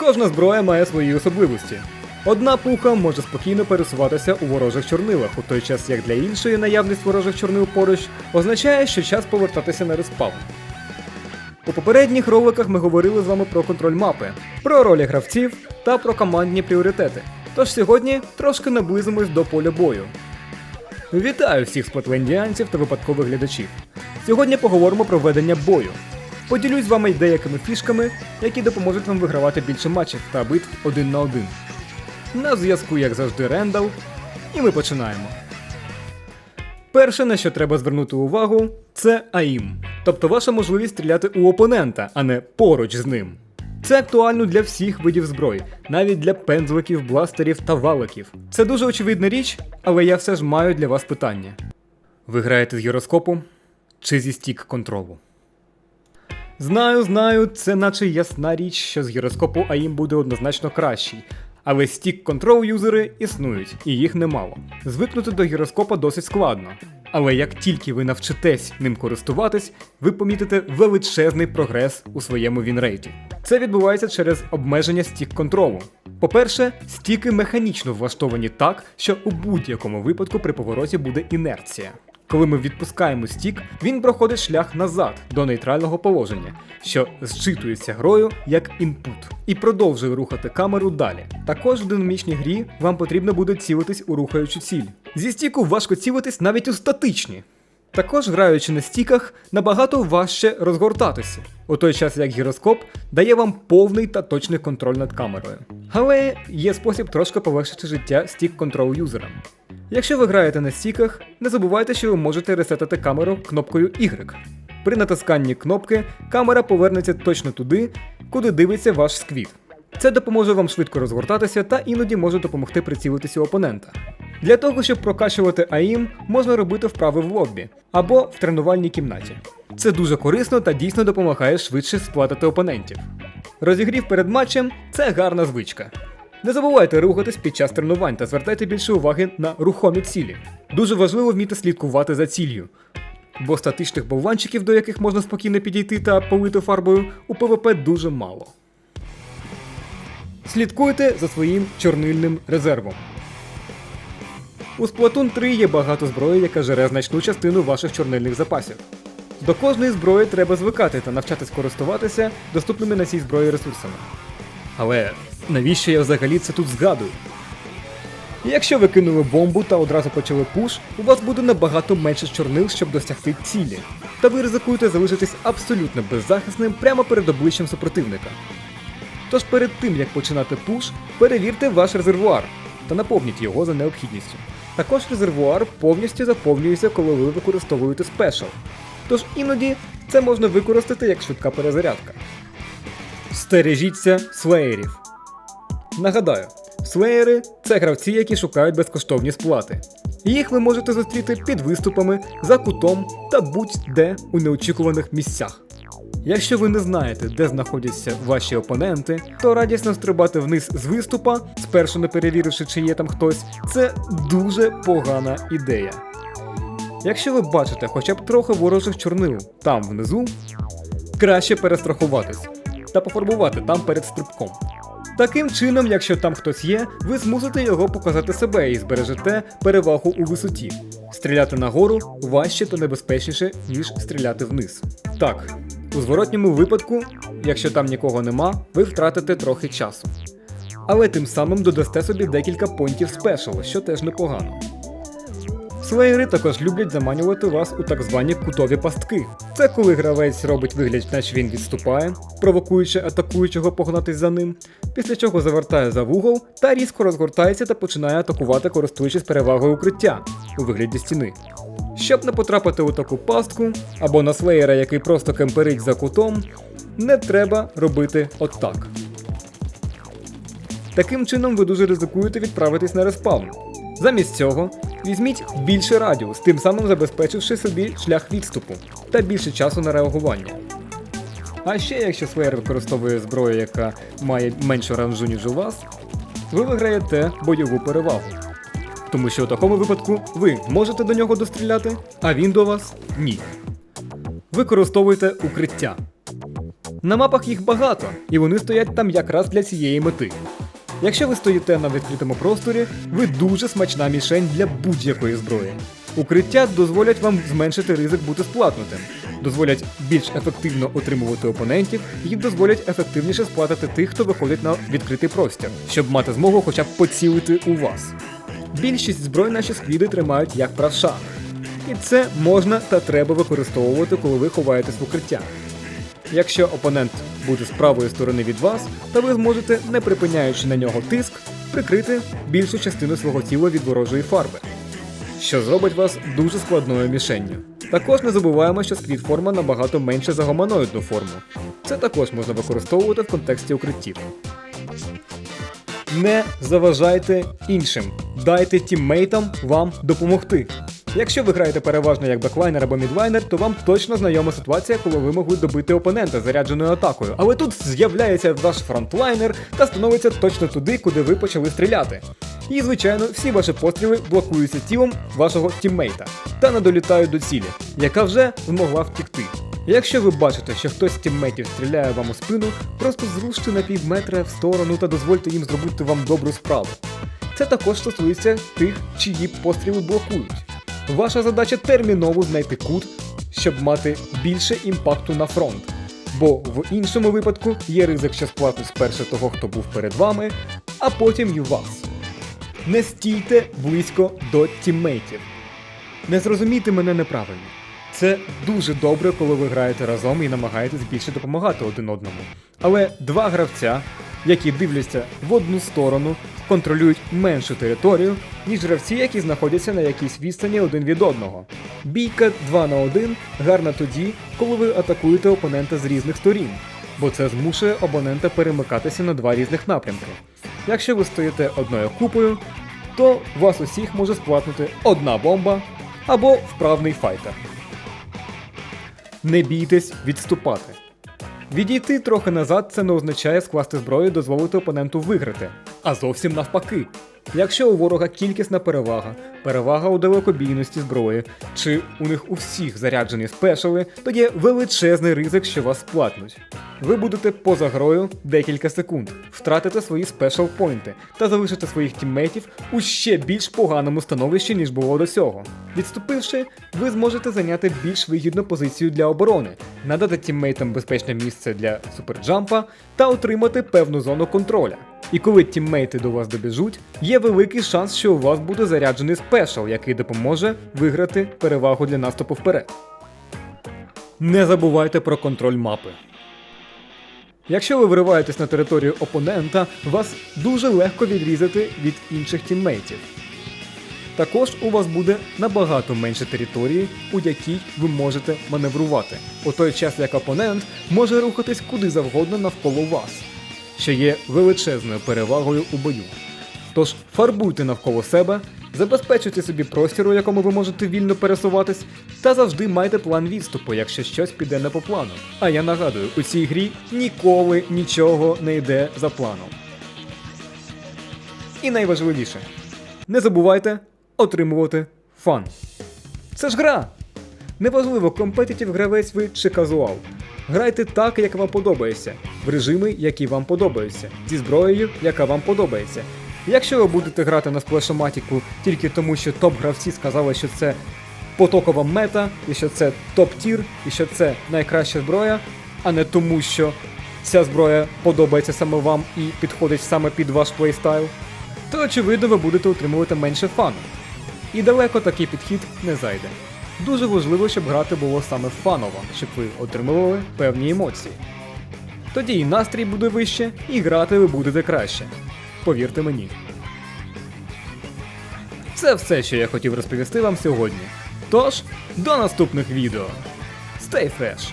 Кожна зброя має свої особливості. Одна пуха може спокійно пересуватися у ворожих чорнилах, у той час як для іншої наявність ворожих чорнил поруч означає, що час повертатися на респаун. У попередніх роликах ми говорили з вами про контроль мапи, про ролі гравців та про командні пріоритети. Тож сьогодні трошки наблизимось до поля бою. Вітаю всіх сплетлендіанців та випадкових глядачів. Сьогодні поговоримо про ведення бою. Поділюсь з вами деякими фішками, які допоможуть вам вигравати більше матчів та битв один на один. На зв'язку, як завжди, Рендал, і ми починаємо. Перше, на що треба звернути увагу, це АІМ, тобто ваша можливість стріляти у опонента, а не поруч з ним. Це актуально для всіх видів зброї, навіть для пензликів, бластерів та валиків. Це дуже очевидна річ, але я все ж маю для вас питання. Ви граєте з гіроскопу чи зі стік контролу? Знаю, знаю, це наче ясна річ, що з гіроскопу АІМ буде однозначно кращий. Але стік контрол юзери існують, і їх немало. Звикнути до гіроскопа досить складно. Але як тільки ви навчитесь ним користуватись, ви помітите величезний прогрес у своєму вінрейті. Це відбувається через обмеження стік контролу. По-перше, стіки механічно влаштовані так, що у будь-якому випадку при повороті буде інерція. Коли ми відпускаємо стік, він проходить шлях назад до нейтрального положення, що зчитується грою як інпут, і продовжує рухати камеру далі. Також в динамічній грі вам потрібно буде цілитись у рухаючу ціль. Зі стіку важко цілитись навіть у статичні. Також граючи на стіках, набагато важче розгортатися, у той час як гіроскоп дає вам повний та точний контроль над камерою. Але є спосіб трошки полегшити життя стік контрол юзерам. Якщо ви граєте на стіках, не забувайте, що ви можете ресетати камеру кнопкою Y. При натисканні кнопки камера повернеться точно туди, куди дивиться ваш сквіт. Це допоможе вам швидко розгортатися та іноді може допомогти прицілитися опонента. Для того, щоб прокачувати АІМ, можна робити вправи в лоббі або в тренувальній кімнаті. Це дуже корисно та дійсно допомагає швидше сплатити опонентів. Розігрів перед матчем це гарна звичка. Не забувайте рухатись під час тренувань та звертайте більше уваги на рухомі цілі. Дуже важливо вміти слідкувати за ціллю, бо статичних болванчиків, до яких можна спокійно підійти та полити фарбою, у ПВП дуже мало. Слідкуйте за своїм чорнильним резервом. У Splatoon 3 є багато зброї, яка жере значну частину ваших чорнильних запасів. До кожної зброї треба звикати та навчатись користуватися доступними на цій зброї ресурсами. Але навіщо я взагалі це тут згадую? Якщо ви кинули бомбу та одразу почали пуш, у вас буде набагато менше чорнил, щоб досягти цілі. Та ви ризикуєте залишитись абсолютно беззахисним прямо перед обличчям супротивника. Тож перед тим як починати пуш, перевірте ваш резервуар та наповніть його за необхідністю. Також резервуар повністю заповнюється, коли ви використовуєте спешл. Тож іноді це можна використати як швидка перезарядка. Стережіться слеєрів. Нагадаю, слеєри це гравці, які шукають безкоштовні сплати. Їх ви можете зустріти під виступами, за кутом та будь-де у неочікуваних місцях. Якщо ви не знаєте, де знаходяться ваші опоненти, то радісно стрибати вниз з виступа, спершу не перевіривши, чи є там хтось, це дуже погана ідея. Якщо ви бачите хоча б трохи ворожих чорнил там внизу, краще перестрахуватись та пофарбувати там перед стрибком. Таким чином, якщо там хтось є, ви змусите його показати себе і збережете перевагу у висоті. Стріляти нагору важче та небезпечніше, ніж стріляти вниз. Так, у зворотньому випадку, якщо там нікого нема, ви втратите трохи часу. Але тим самим додасте собі декілька понтів спешл, що теж непогано. Слеєри також люблять заманювати вас у так звані кутові пастки. Це коли гравець робить вигляд, наче він відступає, провокуючи атакуючого погнатись за ним, після чого завертає за вугол та різко розгортається та починає атакувати, користуючись перевагою укриття у вигляді стіни. Щоб не потрапити у таку пастку, або на слеєра, який просто кемперить за кутом, не треба робити отак. Таким чином ви дуже ризикуєте відправитись на респаун. Замість цього візьміть більше радіус, тим самим забезпечивши собі шлях відступу та більше часу на реагування. А ще якщо Слеєр використовує зброю, яка має меншу ранжу, ніж у вас, ви виграєте бойову перевагу. Тому що у такому випадку ви можете до нього достріляти, а він до вас ні. Використовуйте укриття. На мапах їх багато, і вони стоять там якраз для цієї мети. Якщо ви стоїте на відкритому просторі, ви дуже смачна мішень для будь-якої зброї. Укриття дозволять вам зменшити ризик бути сплатнутим, дозволять більш ефективно отримувати опонентів і дозволять ефективніше сплатити тих, хто виходить на відкритий простір, щоб мати змогу хоча б поцілити у вас. Більшість зброй наші сквіди тримають як правша. І це можна та треба використовувати, коли ви ховаєтесь в укриття. Якщо опонент буде з правої сторони від вас, то ви зможете, не припиняючи на нього тиск, прикрити більшу частину свого тіла від ворожої фарби, що зробить вас дуже складною мішенню. Також не забуваємо, що сквіт-форма набагато менше за гуманоїдну форму. Це також можна використовувати в контексті укриттів. Не заважайте іншим, дайте тіммейтам вам допомогти. Якщо ви граєте переважно як беклайнер або мідлайнер, то вам точно знайома ситуація, коли ви могли добити опонента зарядженою атакою. Але тут з'являється ваш фронтлайнер та становиться точно туди, куди ви почали стріляти. І, звичайно, всі ваші постріли блокуються тілом вашого тіммейта та не долітають до цілі, яка вже змогла втікти. Якщо ви бачите, що хтось з тіммейтів стріляє вам у спину, просто зруште на пів метра в сторону та дозвольте їм зробити вам добру справу. Це також стосується тих, чиї постріли блокують. Ваша задача терміново знайти кут, щоб мати більше імпакту на фронт. Бо в іншому випадку є ризик, що сплатить спершу того, хто був перед вами, а потім і вас. Не стійте близько до тіммейтів. Не зрозумійте мене неправильно. Це дуже добре, коли ви граєте разом і намагаєтесь більше допомагати один одному. Але два гравця, які дивляться в одну сторону, контролюють меншу територію, ніж гравці, які знаходяться на якійсь відстані один від одного. Бійка 2 на 1 гарна тоді, коли ви атакуєте опонента з різних сторін, бо це змушує опонента перемикатися на два різних напрямки. Якщо ви стоїте одною купою, то вас усіх може сплатнути одна бомба або вправний файтер. Не бійтесь відступати. Відійти трохи назад це не означає скласти зброю і дозволити опоненту виграти, а зовсім навпаки. Якщо у ворога кількісна перевага, перевага у далекобійності зброї, чи у них у всіх заряджені спешали, то є величезний ризик, що вас сплатнуть. Ви будете поза грою декілька секунд, втратите свої спешл пойнти та залишите своїх тіммейтів у ще більш поганому становищі, ніж було до цього. Відступивши, ви зможете зайняти більш вигідну позицію для оборони, надати тіммейтам безпечне місце для суперджампа та отримати певну зону контроля. І коли тіммейти до вас добіжуть, є великий шанс, що у вас буде заряджений спешл, який допоможе виграти перевагу для наступу вперед. Не забувайте про контроль мапи. Якщо ви вириваєтесь на територію опонента, вас дуже легко відрізати від інших тіммейтів. Також у вас буде набагато менше території, у якій ви можете маневрувати, у той час як опонент може рухатись куди завгодно навколо вас, що є величезною перевагою у бою. Тож фарбуйте навколо себе, забезпечуйте собі простір, у якому ви можете вільно пересуватись, та завжди майте план відступу, якщо щось піде не по плану. А я нагадую, у цій грі ніколи нічого не йде за планом. І найважливіше, не забувайте отримувати фан. Це ж гра! Неважливо, компетитів гравець ви чи казуал. Грайте так, як вам подобається, в режими, які вам подобаються, зі зброєю, яка вам подобається. Якщо ви будете грати на сплешоматіку тільки тому, що топ-гравці сказали, що це потокова мета, і що це топ-тір, і що це найкраща зброя, а не тому, що ця зброя подобається саме вам і підходить саме під ваш плейстайл, то очевидно ви будете отримувати менше фану. І далеко такий підхід не зайде. Дуже важливо, щоб грати було саме фаново, щоб ви отримували певні емоції. Тоді і настрій буде вище, і грати ви будете краще. Повірте мені. Це все, що я хотів розповісти вам сьогодні. Тож, до наступних відео. Stay fresh!